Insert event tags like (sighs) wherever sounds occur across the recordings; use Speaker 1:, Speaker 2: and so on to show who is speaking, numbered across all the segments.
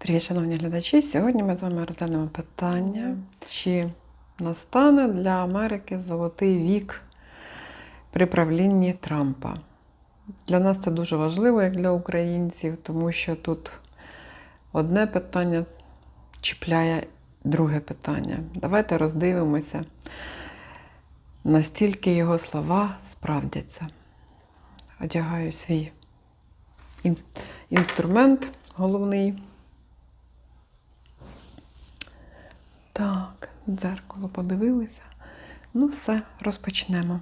Speaker 1: Привіт, шановні глядачі! Сьогодні ми з вами розглянемо питання, чи настане для Америки золотий вік при правлінні Трампа. Для нас це дуже важливо, як для українців, тому що тут одне питання чіпляє друге питання. Давайте роздивимося, настільки його слова справдяться. Одягаю свій інструмент головний. Так, дзеркало подивилися. Ну, все, розпочнемо.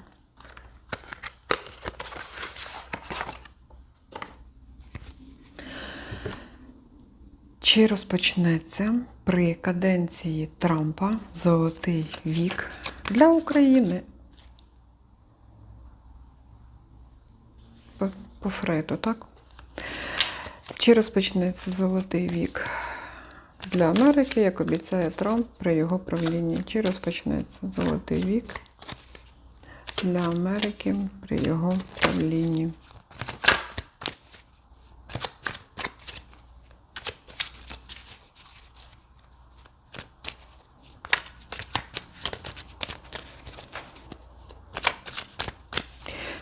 Speaker 1: Чи розпочнеться при каденції Трампа золотий вік для України? По, Фрейду, так? Чи розпочнеться золотий вік для Америки, як обіцяє Трамп при його правлінні? Чи розпочнеться золотий вік для Америки при його правлінні?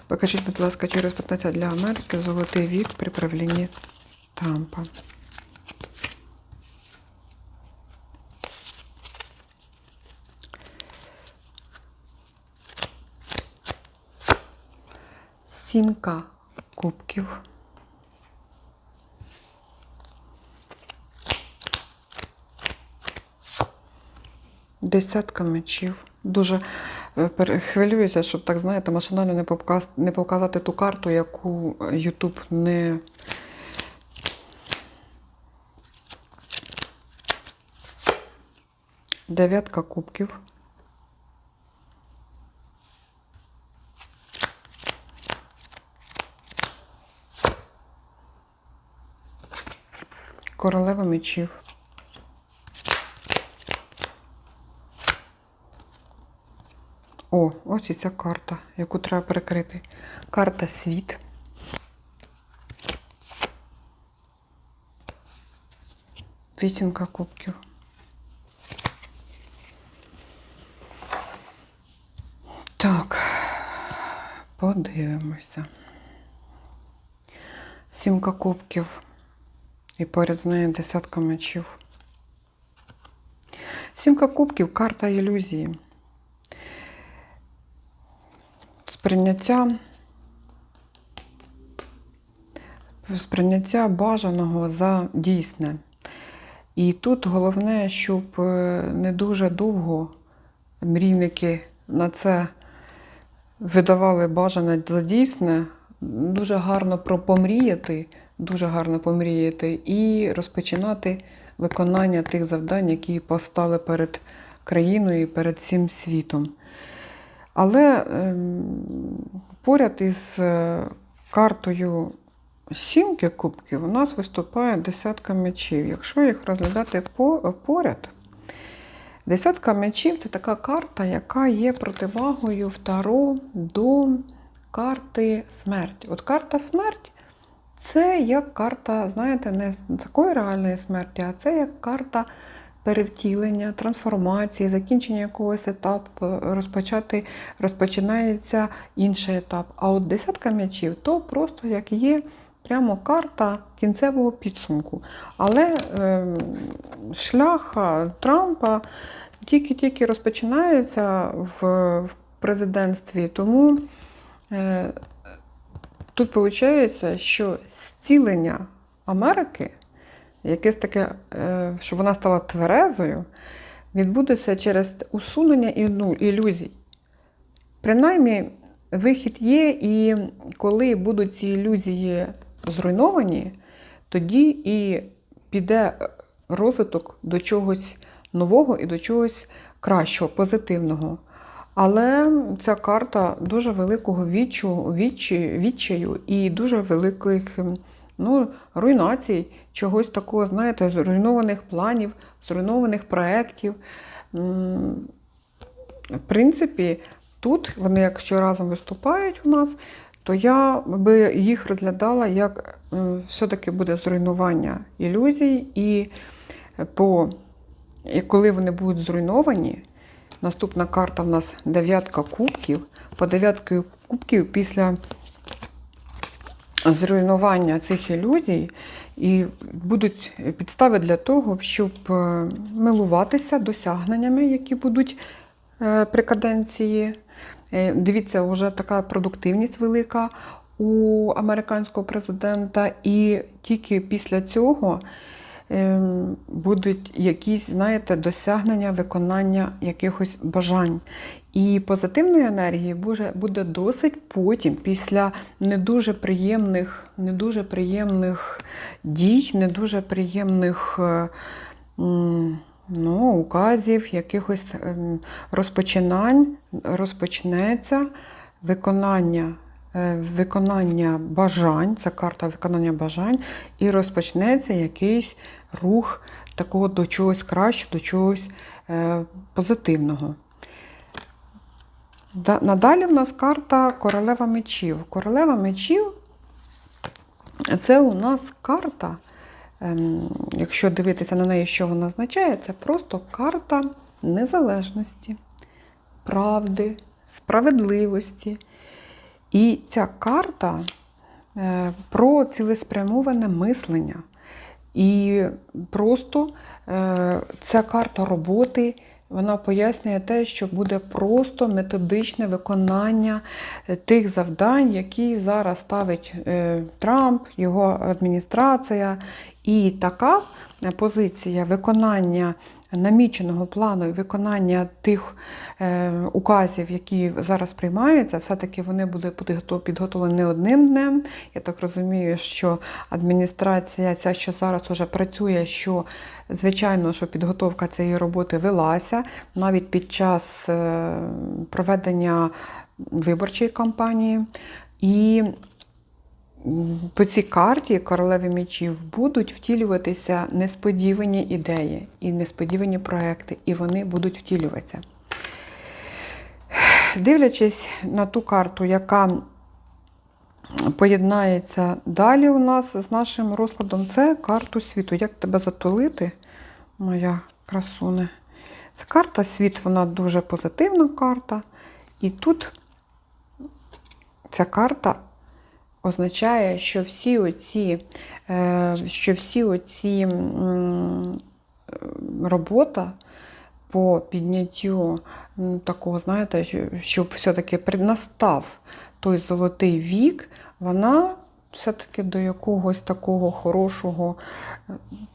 Speaker 1: Покажіть, будь ласка, чи розпочнеться для Америки золотий вік при правлінні Трампа? Сімка кубків. Десятка мечів. Дуже е, хвилююся, щоб так знаєте, машинально не показ- не показати ту карту, яку е, YouTube не. Дев'ятка кубків. Королева мечів. О, ось і ця карта, яку треба перекрити. Карта світ. Вісімка кубків. Так, подивимося. Сімка кубків. І поряд з нею десятка мечів. Сімка кубків карта ілюзії. Сприйняття, сприйняття бажаного за дійсне. І тут головне, щоб е, не дуже довго мрійники на це видавали бажане за дійсне, дуже гарно про- помріяти, дуже гарно помріяти і розпочинати виконання тих завдань, які постали перед країною і перед всім світом. Але ем, поряд із е, картою сімки кубків у нас виступає десятка мечів. Якщо їх розглядати по- поряд, десятка мечів це така карта, яка є противагою в Таро до карти смерть. От карта смерть це як карта, знаєте, не такої реальної смерті, а це як карта перевтілення, трансформації, закінчення якогось етапу, розпочати, розпочинається інший етап. А от десятка м'ячів то просто як є прямо карта кінцевого підсумку. Але ем, шлях Трампа тільки-тільки розпочинається в, в президентстві, тому е, тут виходить, що зцілення Америки якесь таке, е, щоб вона стала тверезою, відбудеться через усунення ілюзій. Принаймні, вихід є, і коли будуть ці ілюзії зруйновані, тоді і піде розвиток до чогось нового і до чогось кращого, позитивного. Але ця карта дуже великого відчу, відчі, відчаю і дуже великих ем, ну, руйнацій, чогось такого, знаєте, зруйнованих планів, зруйнованих проєктів. В принципі, тут вони, якщо разом виступають у нас, то я би їх розглядала як е, все-таки буде зруйнування ілюзій, і по, і коли вони будуть зруйновані, наступна карта в нас дев'ятка кубків. По дев'ятки кубків після зруйнування цих ілюзій і будуть підстави для того, щоб е, милуватися досягненнями, які будуть е, при каденції. Е, Дивіться, вже така продуктивність велика у американського президента, і тільки після цього будуть якісь, знаєте, досягнення виконання якихось бажань. І позитивної енергії буде, буде досить потім, після не дуже приємних, не дуже приємних дій, не дуже приємних е, ну, указів, якихось ем, розпочинань, розпочнеться виконання. Е, Виконання бажань, це карта виконання бажань, і розпочнеться якийсь рух такого до чогось кращого, до чогось е, позитивного. Надалі в нас карта королева мечів. Королева мечів це у нас карта, ем, якщо дивитися на неї, що вона означає, це просто карта незалежності, правди, справедливості. І ця карта е, про цілеспрямоване мислення. І просто е, ця карта роботи вона пояснює те, що буде просто методичне виконання е, тих завдань, які зараз ставить Трамп, його адміністрація. І така позиція виконання наміченого плану і виконання тих е, указів, які зараз приймаються, все-таки вони будуть підготовлені одним днем. Я так розумію, що адміністрація, ця, що зараз вже працює, що звичайно, що підготовка цієї роботи велася навіть під час е, проведення виборчої кампанії. І по цій карті королеви мечів будуть втілюватися несподівані ідеї і несподівані проекти, і вони будуть втілюватися. Дивлячись на ту карту, яка поєднається далі у нас з нашим розкладом, це карту світу. Як тебе затулити, моя красуне? Це карта світ, вона дуже позитивна карта. І тут ця карта означає, що всі оці, е, що всі оці робота по підняттю такого, знаєте, щоб все-таки настав той золотий вік, вона все-таки до якогось такого хорошого,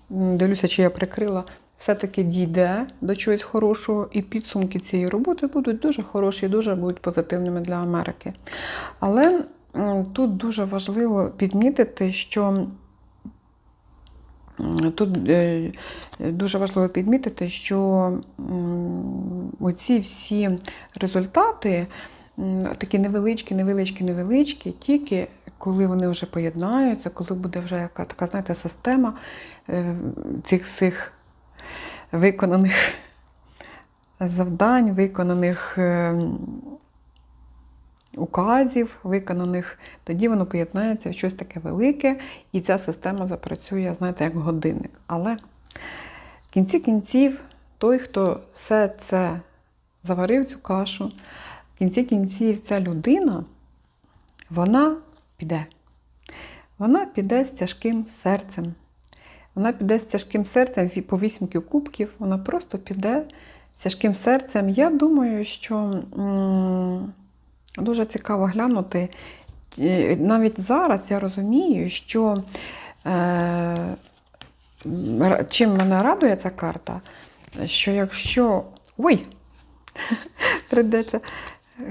Speaker 1: дивлюся, чи я прикрила, все-таки дійде до чогось хорошого, і підсумки цієї роботи будуть дуже хороші, дуже будуть позитивними для Америки. Але тут дуже важливо підмітити, що тут е, дуже важливо підмітити, що оці всі результати, такі невеличкі, невеличкі, невеличкі, тільки коли вони вже поєднаються, коли буде вже яка така, знаєте, система е, цих всіх виконаних (laughs) завдань, виконаних е, указів, виконаних, тоді воно поєднається в щось таке велике, і ця система запрацює, знаєте, як годинник. Але в кінці кінців, той, хто все це заварив цю кашу, в кінці кінців ця людина, вона піде. Вона піде з тяжким серцем. Вона піде з тяжким серцем по вісімки кубків, вона просто піде з тяжким серцем. Я думаю, що м, дуже цікаво глянути. Навіть зараз я розумію, що е, чим мене радує ця карта, що якщо. Ой! (laughs) Придеться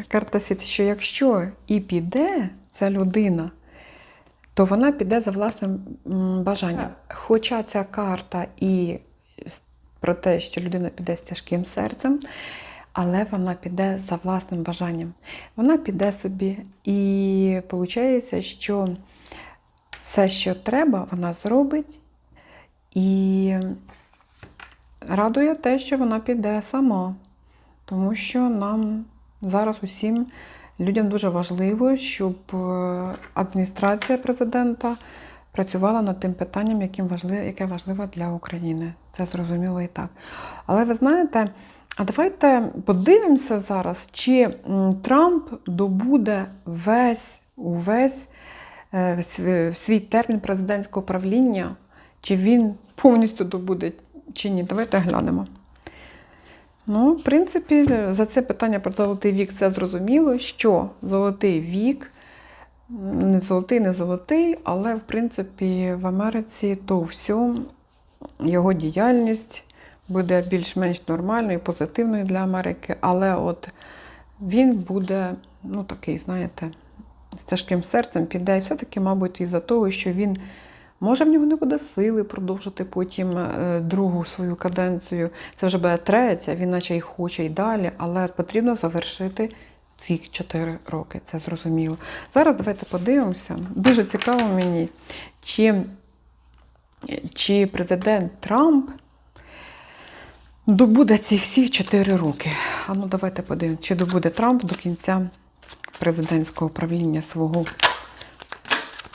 Speaker 1: карта світ, що якщо і піде ця людина, то вона піде за власним бажанням. Хоча ця карта і про те, що людина піде з тяжким серцем, але вона піде за власним бажанням. Вона піде собі, і виходить, що все, що треба, вона зробить. І радує те, що вона піде сама, тому що нам зараз усім Людям дуже важливо, щоб е, адміністрація президента працювала над тим питанням, яким важливо, яке важливо для України. Це зрозуміло і так. Але ви знаєте, а давайте подивимося зараз, чи Трамп добуде весь увесь е, свій термін президентського правління, чи він повністю добуде, чи ні. Давайте глянемо. Ну, в принципі, за це питання про золотий вік це зрозуміло, що золотий вік, не золотий, не золотий, але в принципі в Америці то все, його діяльність буде більш-менш нормальною, позитивною для Америки, але от він буде, ну такий, знаєте, з тяжким серцем піде, і все-таки, мабуть, із-за того, що він. Може, в нього не буде сили продовжити потім е, другу свою каденцію. Це вже буде третя, він наче й хоче і далі, але потрібно завершити ці 4 роки. Це зрозуміло. Зараз давайте подивимося. Дуже цікаво мені, чи, чи президент Трамп добуде ці всі 4 роки. А ну давайте подивимося, чи добуде Трамп до кінця президентського правління свого.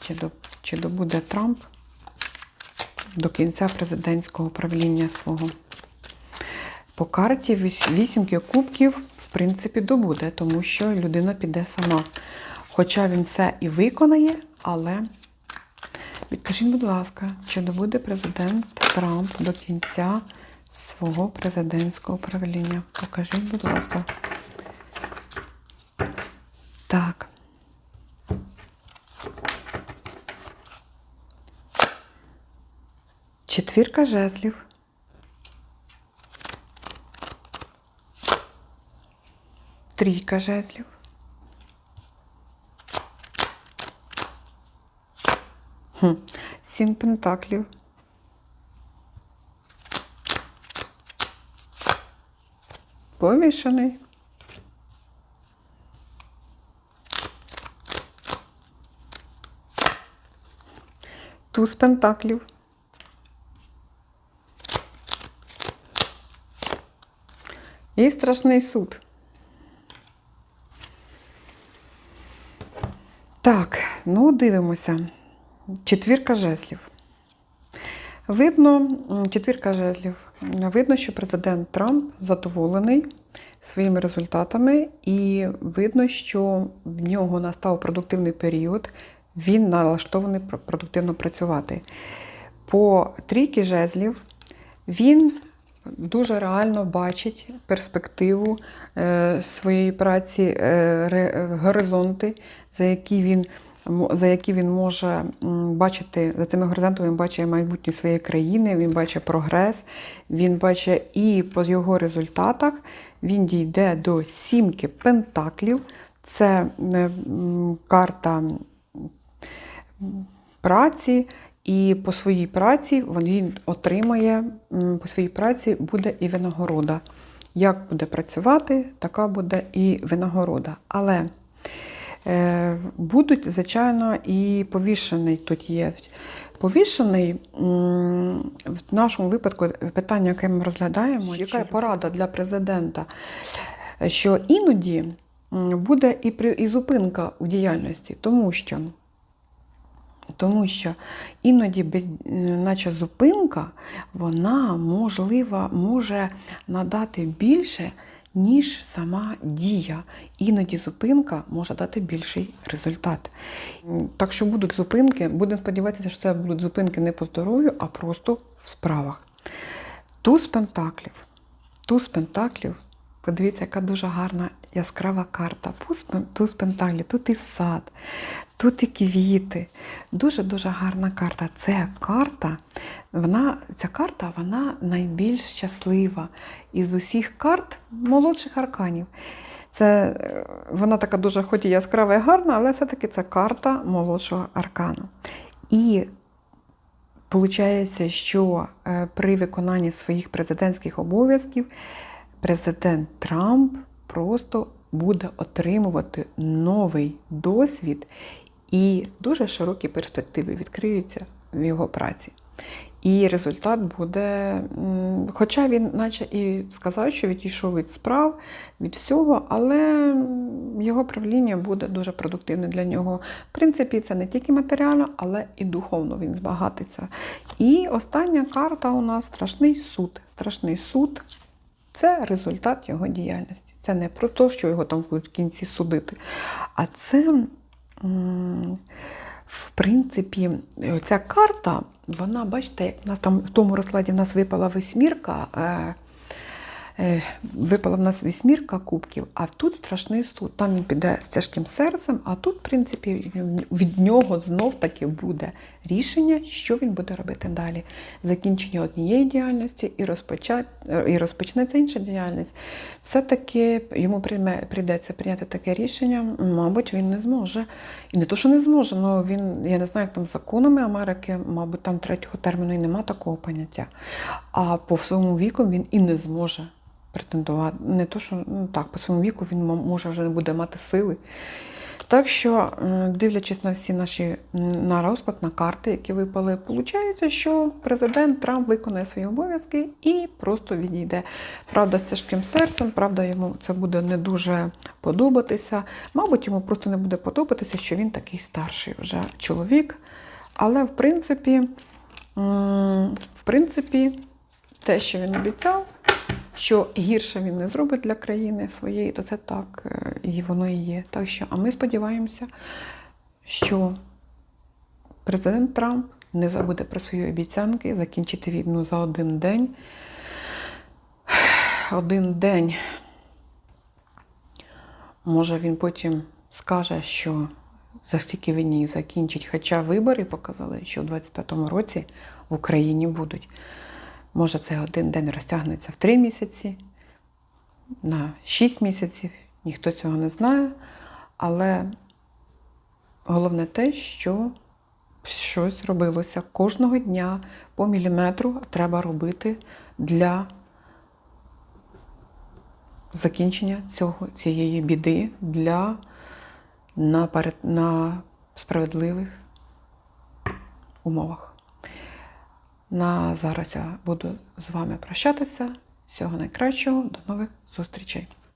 Speaker 1: Чи, до, чи добуде Трамп до кінця президентського правління свого. По карті вісімки кубків, в принципі, добуде, тому що людина піде сама. Хоча він все і виконає, але підкажіть, будь ласка, чи добуде президент Трамп до кінця свого президентського правління? Покажіть, будь ласка. Так. Четвірка жезлів. Трійка жезлів. Хм. Сім пентаклів. Повішений. Туз пентаклів. І страшний суд. Так, ну дивимося. Четвірка жезлів. Видно, четвірка жезлів. Видно, що президент Трамп задоволений своїми результатами, і видно, що в нього настав продуктивний період. Він налаштований пр- продуктивно працювати. По трійки жезлів він дуже реально бачить перспективу е, своєї праці, е, е, горизонти, за які він. За які він може бачити, за цими горизонтами він бачить майбутнє своєї країни, він бачить прогрес, він бачить і по його результатах він дійде до сімки пентаклів. Це е, карта праці, і по своїй праці він отримає, по своїй праці буде і винагорода. Як буде працювати, така буде і винагорода. Але будуть, звичайно, і повішений тут є. Повішений в нашому випадку питання, яке ми розглядаємо, яка є порада для президента, що іноді буде і, при- і зупинка у діяльності, тому що тому що іноді без, е, наче зупинка, вона можлива, може надати більше, ніж сама дія. Іноді зупинка може дати більший результат. Так що будуть зупинки, будемо сподіватися, що це будуть зупинки не по здоров'ю, а просто в справах. Туз пентаклів. Туз пентаклів. Подивіться, яка дуже гарна яскрава карта. Туз пен- Туз пентаклів, тут і сад, тут і квіти. Дуже-дуже гарна карта. Це карта, вона, ця карта вона найбільш щаслива із усіх карт молодших арканів. Це, е, вона така дуже хоч і яскрава і гарна, але все-таки це карта молодшого аркану. І Получається, що е, при виконанні своїх президентських обов'язків президент Трамп просто буде отримувати новий досвід і дуже широкі перспективи відкриються в його праці. І результат буде, хоча він, наче і сказав, що відійшов від справ, від всього, але його правління буде дуже продуктивне для нього. В принципі, це не тільки матеріально, але і духовно він збагатиться. І остання карта у нас страшний суд. Страшний суд це результат його діяльності. Це не про те, що його там в кінці судити, а це. Принципі, ця карта, вона, бачите, як в нас там в тому розкладі в нас випала восьмірка, е, е, випала в нас вісьмірка кубків, а тут страшний суд. Там він піде з тяжким серцем, а тут, в принципі, від нього знов таки буде рішення, що він буде робити далі. Закінчення однієї діяльності і, розпочать, і розпочнеться інша діяльність. Все-таки йому прийме- прийдеться прийняти таке рішення, мабуть, він не зможе. І не то, що не зможе, але він, я не знаю, як там законами Америки, мабуть, там третього терміну і нема такого поняття. А по своєму віку він і не зможе претендувати. Не то, що ну, так, по своєму віку він може вже не буде мати сили. Так що, дивлячись на всі наші на розклад, на карти, які випали, виходить, що президент Трамп виконає свої обов'язки і просто відійде. Правда, з тяжким серцем, правда, йому це буде не дуже подобатися. Мабуть, йому просто не буде подобатися, що він такий старший вже чоловік. Але в принципі, в принципі, те, що він обіцяв, що гірше він не зробить для країни своєї, то це так, е, і воно і є. Так що, а ми сподіваємося, що президент Трамп не забуде про свої обіцянки закінчити війну за один день. (sighs) Один день. Може, він потім скаже, що за стільки її закінчить. Хоча вибори показали, що в 25-му році в Україні будуть. Може, цей один день розтягнеться в три місяці, на шість місяців, ніхто цього не знає. Але головне те, що щось робилося кожного дня по міліметру треба робити для закінчення цього, цієї біди для на, на справедливих умовах. На зараз я буду з вами прощатися. Всього найкращого, до нових зустрічей!